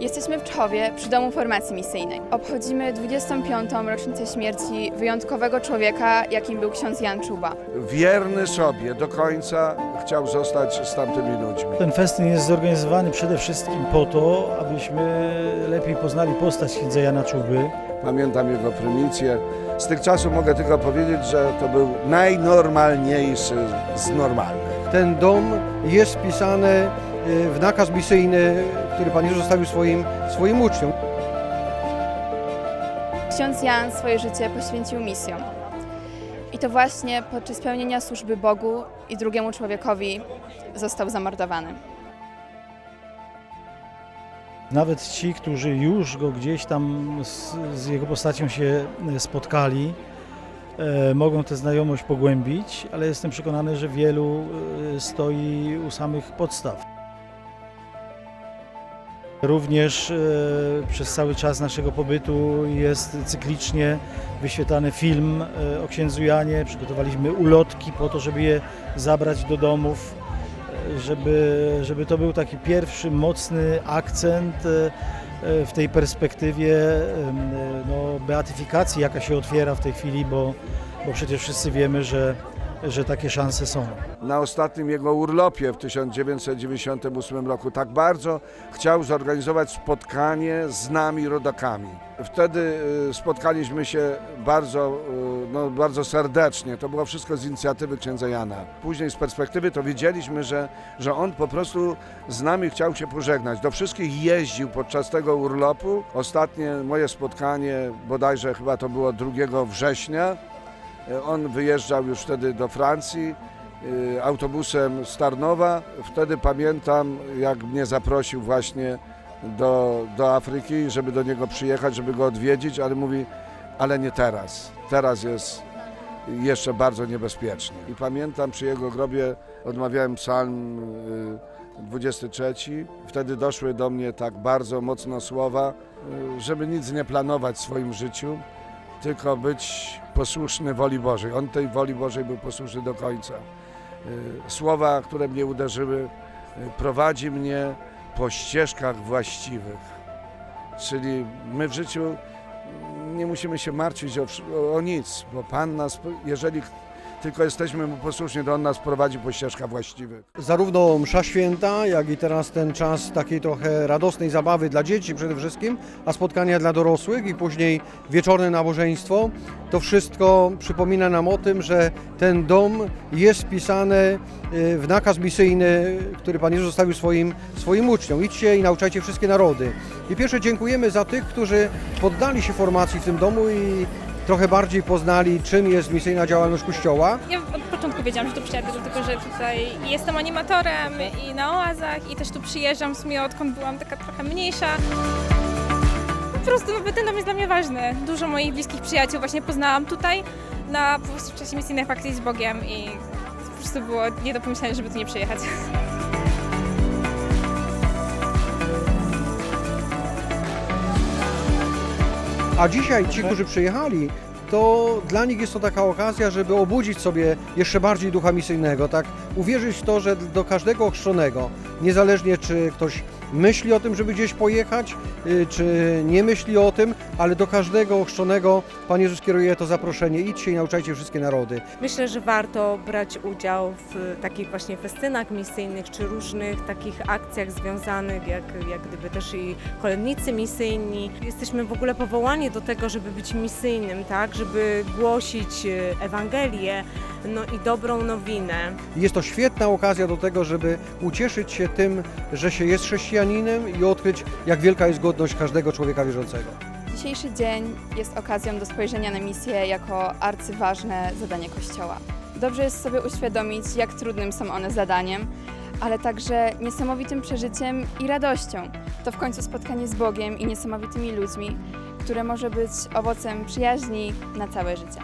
Jesteśmy w Czowie przy Domu Formacji Misyjnej. Obchodzimy 25. rocznicę śmierci wyjątkowego człowieka, jakim był ksiądz Jan Czuba. Wierny sobie do końca chciał zostać z tamtymi ludźmi. Ten festyn jest zorganizowany przede wszystkim po to, abyśmy lepiej poznali postać księdza Jana Czuby. Pamiętam jego prymitcję. Z tych czasów mogę tylko powiedzieć, że to był najnormalniejszy z normalnych. Ten dom jest wpisany y, w nakaz misyjny, który Pan Jezus zostawił swoim, swoim uczniom. Ksiądz Jan swoje życie poświęcił misjom. I to właśnie podczas pełnienia służby Bogu i drugiemu człowiekowi został zamordowany. Nawet ci, którzy już go gdzieś tam z, z jego postacią się spotkali, e, mogą tę znajomość pogłębić, ale jestem przekonany, że wielu e, stoi u samych podstaw. Również e, przez cały czas naszego pobytu jest cyklicznie wyświetlany film e, o księdzu Janie. Przygotowaliśmy ulotki po to, żeby je zabrać do domów, e, żeby, żeby to był taki pierwszy mocny akcent w tej perspektywie no, beatyfikacji, jaka się otwiera w tej chwili, bo, bo przecież wszyscy wiemy, że, że takie szanse są. Na ostatnim jego urlopie w 1998 roku tak bardzo chciał zorganizować spotkanie z nami, rodakami. Wtedy y, spotkaliśmy się bardzo, y, no, bardzo serdecznie. To było wszystko z inicjatywy księdza Jana. Później z perspektywy to wiedzieliśmy, że, że on po prostu z nami chciał się pożegnać. Do wszystkich jeździł podczas tego urlopu. Ostatnie moje spotkanie, bodajże chyba to było 2 września, on wyjeżdżał już wtedy do Francji y, autobusem z Tarnowa. Wtedy pamiętam, jak mnie zaprosił właśnie do, do Afryki, żeby do niego przyjechać, żeby go odwiedzić, ale mówi, ale nie teraz. Teraz jest jeszcze bardzo niebezpiecznie. I pamiętam przy jego grobie odmawiałem psalm y, 23. Wtedy doszły do mnie tak bardzo mocno słowa, żeby nic nie planować w swoim życiu, tylko być posłuszny woli Bożej. On tej woli Bożej był posłuszny do końca. Y, Słowa, które mnie uderzyły, y, prowadzi mnie po ścieżkach właściwych. Czyli my w życiu nie musimy się martwić o, o nic, bo Pan nas, jeżeli tylko jesteśmy Mu posłuszni, to On nas prowadzi po ścieżkach właściwych. Zarówno msza święta, jak i teraz ten czas takiej trochę radosnej zabawy dla dzieci przede wszystkim, a spotkania dla dorosłych i później wieczorne nabożeństwo, to wszystko przypomina nam o tym, że ten dom jest wpisany y, w nakaz misyjny, który Pan Jezus zostawił swoim, swoim uczniom. Idźcie i nauczajcie wszystkie narody. I pierwsze dziękujemy za tych, którzy poddali się formacji w tym domu i trochę bardziej poznali, czym jest misyjna działalność Kościoła. Ja od początku wiedziałam, że tu przyjadę, dlatego że tutaj jestem animatorem i na oazach i też tu przyjeżdżam w sumie odkąd byłam taka trochę mniejsza. Po prostu no, ten dom jest dla mnie ważny. Dużo moich bliskich przyjaciół właśnie poznałam tutaj na po prostu w czasie misyjnych akcji z Bogiem i po prostu było nie do pomyślenia, żeby tu nie przyjechać. A dzisiaj ci, którzy przyjechali, to dla nich jest to taka okazja, żeby obudzić sobie jeszcze bardziej ducha misyjnego, tak? Uwierzyć w to, że do każdego ochrzczonego, niezależnie czy ktoś myśli o tym, żeby gdzieś pojechać, y, czy nie myśli o tym, ale do każdego ochrzczonego Pan Jezus kieruje to zaproszenie. Idźcie i nauczajcie wszystkie narody. Myślę, że warto brać udział w takich właśnie festynach misyjnych czy różnych takich akcjach związanych, jak, jak gdyby też i kolędnicy misyjni. Jesteśmy w ogóle powołani do tego, żeby być misyjnym, tak, żeby głosić e, Ewangelię no i dobrą nowinę. Jest to świetna okazja do tego, żeby ucieszyć się tym, że się jest chrześcijaninem i odkryć, jak wielka jest godność każdego człowieka wierzącego. Dzisiejszy dzień jest okazją do spojrzenia na misję jako arcyważne zadanie Kościoła. Dobrze jest sobie uświadomić, jak trudnym są one zadaniem, ale także niesamowitym przeżyciem i radością. To w końcu spotkanie z Bogiem i niesamowitymi ludźmi, które może być owocem przyjaźni na całe życie.